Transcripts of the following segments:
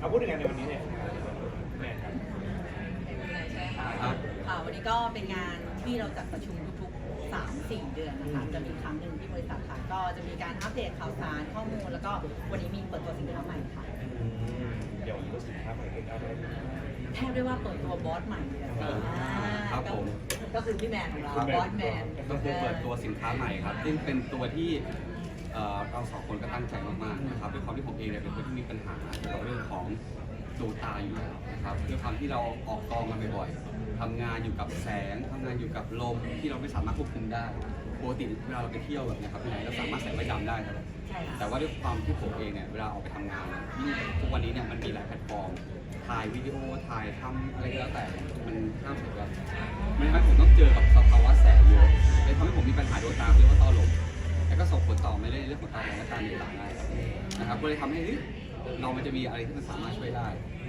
เอาพูดถึงงานในวันนี้เนี่ยแม่ครับใช่ค่ะครับค่ะวันนี้ก็เป็นงานที่เราจัดประชุมทุกๆ 3 4 เดือนนะคะ จะมีครั้งหนึ่งที่บริษัทค่ะก็จะมีการอัปเดตข่าวสารข้อมูล แล้วก็วันนี้มีเปิดตัวสินค้าใหม่ค่ะอืมเดี๋ยวรู้สินค้าใหม่เป็นอะไรแทบได้ว่าเปิดตัวบอสใหม่เลยอะอ่าครับผม ก็คือพี่แมนของเราคุณแมนบอสแมน ก็คือเปิดตัวสินค้าใหม่ครับ ซึ่งเป็นตัวที่ เอ่อเราสองคนก็ตั้งใจมากๆนะครับด้วยความที่ผมเองเนี่ยเป็นคนที่มีปัญหาเกี่ยวกับเรื่องของดวงตาอยู่แล้วนะครับด้วยความที่เราออกกองกันบ่อยๆทำงานอยู่กับแสงทำงานอยู่กับลมที่เราไม่สามารถควบคุมได้ปกติเวลาเราไปเที่ยวแบบเนะครับที่ไหนเราสามารถใส่ไว้ดำได้ครับใช่ค่ะแต่ว่าด้วยความที่ผมเองเนี่ยเวลาออกไปทำงานนะยิ่งทุกวันนี้เนี่ยมันมีหลายแพลตฟอร์มถ่ายวิดีโอถ่ายทำอะไรก็แล้วแต่มันห้ามเสียกันมันทำให้ผมต้องเจอกับสภาวะแสงเยอะเลยทำให้ผมมีปัญหาดวงตาเรียกว่าต้อลมแล้ว ก็ส่งผลต่อไม่ได้เรื่องของตาบอดและการเหนือหลังได้นะครับก็เลยทำให้เฮ้ยเรามันจะมีอะไรที่มันสามารถช่วยได้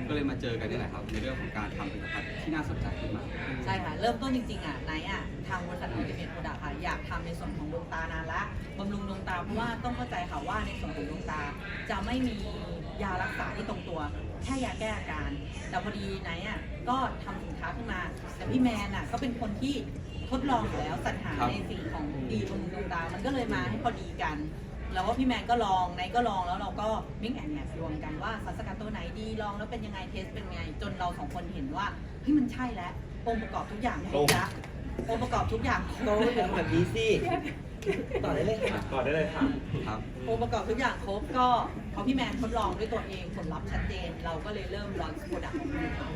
ก็เลยมาเจอกันนี่แหละครับ ในเรื่องของการทำผลิตภัณฑ์ที่น่าสนใจขึ้นมา ใช่ค่ะ เริ่มต้นจริงๆอะไนท์อะทางบริษัทอัลติเมทโปรดักต์ค่ะอยากทำในส่วนของดวงตานานละบำรุงดวงตาเพราะว่าต้องเข้าใจค่ะว่าในส่วนของดวงตา จะไม่มียารักษาที่ตรงตัว แค่ยาแก้อาการ แต่พอดีไนท์อะก็ทำสินค้าขึ้นมา แต่พี่แมนอะก็เป็นคนที่ทดลองอยู่แล้วสรรหาครับในสิ่งของดีบำรุงดวงตา มันก็เลยมาให้พอดีกัน แล้วว่าพี่แมนก็ลองไนท์ก็ลองแล้วเราก็มิกแอนแมทรวมกันว่าสารสกัดตัวไหนดีลองแล้วเป็นยังไงเทสเป็นไง จนเราสองคนเห็นว่าเฮ้ยมันใช่แล้วองค์ประกอบทุกอย่างครบละ องค์ประกอบทุกอย่างครโตบเป็นแบบนี้สิต่อได้เลยค่ะต่อได้เลยค่ะครับ องค์ประกอบทุกอย่างครบก็พอพี่แมนทดลองด้วยตัวเองผลลัพธ์ชัดเจน เราก็เลยเริ่มลอนโปรดักต์ของเรา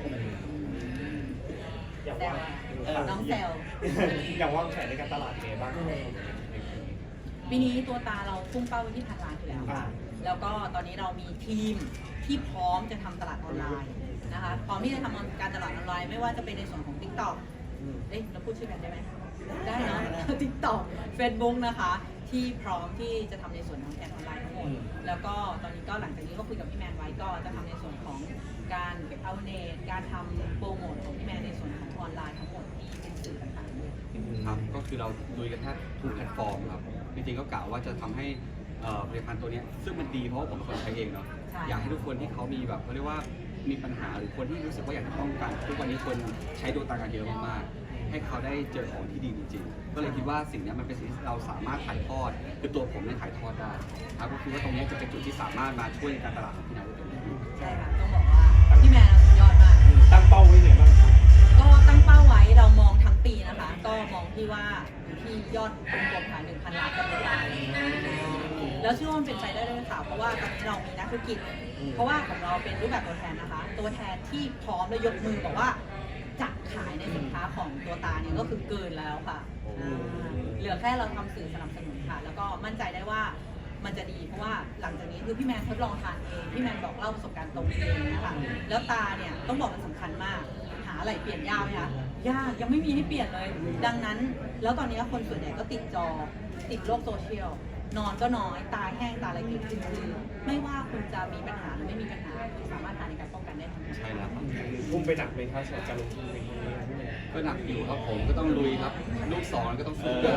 อยากแซว่าวเออน้องแซว อยากว่างแผนในการตลาดเมย์บ้าง ปีนี้ตัวตาเราพุ่งเป้าไปที่พันล้านอยู่แล้วอ่าค่ะแล้วก็ตอนนี้เรามีทีมที่พร้อมจะทำตลาดออนไลน์นะคะ พร้อมที่จะทำการตลาดออนไลน์ไม่ว่าจะเป็นในส่วนของ TikTok เอ๊ะเราพูดชื่อกันได้ไหมได้เนอะ TikTok Facebook นะคะ ที่พร้อมที่จะทำในส่วนของแอดออนไลน์ทั้งหมด แล้วก็ตอนนี้ก็หลังจากนี้ก็คุยกับพี่แมนไว้ก็จะทำในส่วนของการเอาเนตการทำโปรโมทของพี่แมนในส่วนของออนไลน์ทั้งหมดที่เป็นสื่อต่างๆด้วยครับก็คือเราลุยกันแทบทุกแพลตฟอร์มครับจริงๆก็กล่าวว่าจะทำให้เอ่อผลิตภัณฑ์ตัวเนี้ยซึ่งมันดีเพราะว่าผมเป็นคนใช้เองเนาะใช่อยากให้ทุกคนที่เขามีแบบเขาเรียกว่า มีปัญหาหรือคนที่รู้สึกว่าอยากจะป้องกันทุกวันนี้คนใช้ดวงตากันเยอะมากๆให้เขาได้เจอของที่ดีจริงๆก็เลยคิดว่าสิ่งเนี้ยมันเป็นสิ่งที่เราสามารถถ่ายทอดคือตัวผมเนี่ยถ่ายทอดได้ครับก็คือว่าตรงเนี้ยจะเป็นจุดที่สามารถมาช่วยในการตลาดของพี่นายได้เป็นอย่างดีใช่ค่ะต้องบอกว่าพี่แมนเราสุดยอดมากตั้งเป้าไว้ไงบ้างครับก็ตั้งเป้าไว้เรามองทั้งปีนะคะ ก็มองที่ว่าอยู่ที่ยอดรวมๆค่ะ1,000ล้านกับล้านแล้วเชื่อว่ามันเป็นไปได้ด้วยค่ะเพราะว่าตอนนี้เรามีนัก ธุรกิจ เพราะว่าของเราเป็นรูปแบบตัวแทนนะคะ ตัวแทนที่พร้อมและยกมือบอกว่าจะขายในสินค้าของตัวตาเนี่ยก็คือเกินแล้วค่ะอ่าเหลือแค่เราทำสื่อสนับสนุนค่ะ แล้วก็มั่นใจได้ว่ามันจะดีเพราะว่าหลังจากนี้คือพี่แมนทดลองทานเองพี่แมนบอกเล่าประสบการณ์ตรงเองนะคะแล้วตาเนี่ยต้องบอกมันสำคัญมาก หาอะไรเปลี่ยนยากไหมคะยากยังไม่มีให้เปลี่ยนเลย ดังนั้น แล้วตอนนี้คนส่วนใหญ่ก็ติดจอติดโลกโซเชียล นอนก็น้อย ตาแห้งตาอะไรเกิดขึ้นคือไม่ว่าคุณจะมีปัญหาหรือไม่มีปัญหาคุณสามารถทานในการป้องกันได้ทั้งหมดใช่แล้วครับทุ่มไปหนักไหมครับสำหรับการลงทุนในครั้งนี้ครับพี่เมย์ก็หนักอยู่ครับผมก็ต้องลุยครับ ลูกสอนก็ต้องสู้เอ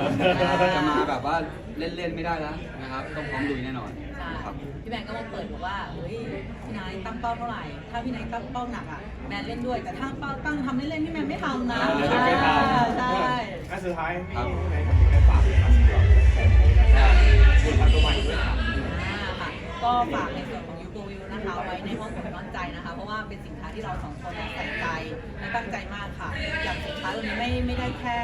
อจะมาแบบว่าเล่นๆไม่ได้แล้วนะครับ ต้องพร้อมลุยแน่นอนใช่ครับพี่แมนก็มาเปิดบอกว่าเฮ้ยพี่นายตั้งเป้าเท่าไหร่ ถ้าพี่นายตั้งเป้าหนักอะแมนเล่นด้วยแต่ถ้าเป้าตั้งทำเล่นๆพี่แมนไม่ทำนะเราจะไปทำใช่อันสุดท้ายครับพี่ไหนกับพี่ไหนฝากครับสำหรับผลิตภัณฑ์ตัวใหม่ด้วยครับอ่า ค่ะก็ฝากในส่วนของยูโกวิวนะคะไว้ในห้องอกน้อนใจนะคะ เพราะว่าเป็นสินค้าที่เราสองคนใส่ใจและตั้งใจมากค่ะ อย่างสินค้าตัวนี้ไม่ไม่ได้แค่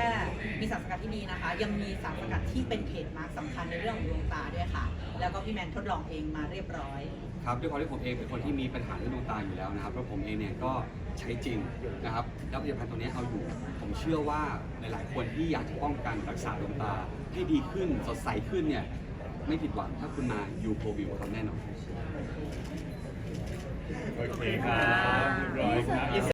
มีสารสกัดที่ดีนะคะ ยังมีสารสกัดที่เป็นเพจมาร์คสำคัญในเรื่องของดวงตาด้วยค่ะ แล้วก็พี่แมนทดลองเองมาเรียบร้อย ครับด้วยความที่ผมเองเป็นคนที่มีปัญหาเรื่องดวงตาอยู่แล้วนะครับแล้วผมเองเนี่ยก็ใช้จริงนะครับแล้วผลิตภัณฑ์ตัวนี้เอาอยู่ ผมเชื่อว่าหลายๆคนที่อยากจะป้องกันรักษาดวงตาให้ดีขึ้นสดใสขึ้นเนี่ย ไม่ผิดหวังถ้าคุณมายูโควิวครับแน่นอน โอเคครับเรียบร้อยครับ